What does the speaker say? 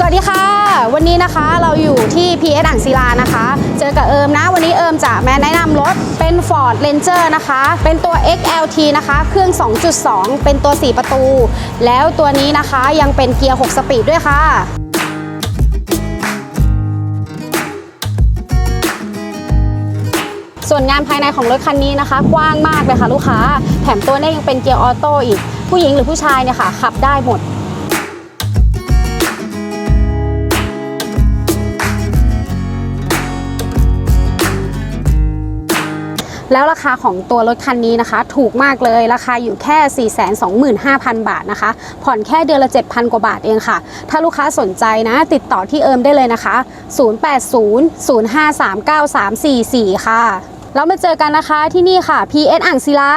สวัสดีค่ะ วันนี้นะคะเราอยู่ที่ PS อ่างศิลานะคะ เจอกับเอิมนะ วันนี้เอิมจะมาแนะนำรถเป็น Ford Ranger นะคะ เป็นตัว XLT นะคะ เครื่อง 2.2 เป็นตัว 4 ประตู แล้วตัวนี้นะคะยังเป็นเกียร์ 6 สปีดด้วยค่ะส่วนงานภายในของรถคันนี้นะคะ กว้างมากเลยค่ะลูกค้า แถมตัวนี้ยังเป็นเกียร์ออโต้อีก ผู้หญิงหรือผู้ชายเนี่ยค่ะ ขับได้หมด แล้วราคาของตัวรถคันนี้นะคะ ถูกมากเลยราคาอยู่แค่ 425,000 บาทนะคะ ผ่อนแค่เดือนละ 7,000 กว่าบาทเองค่ะ ถ้าลูกค้าสนใจนะ ติดต่อที่เอิมได้เลยนะคะ 0800539344 ค่ะ แล้วมาเจอกันนะคะที่นี่ค่ะ PS อ่างศิลา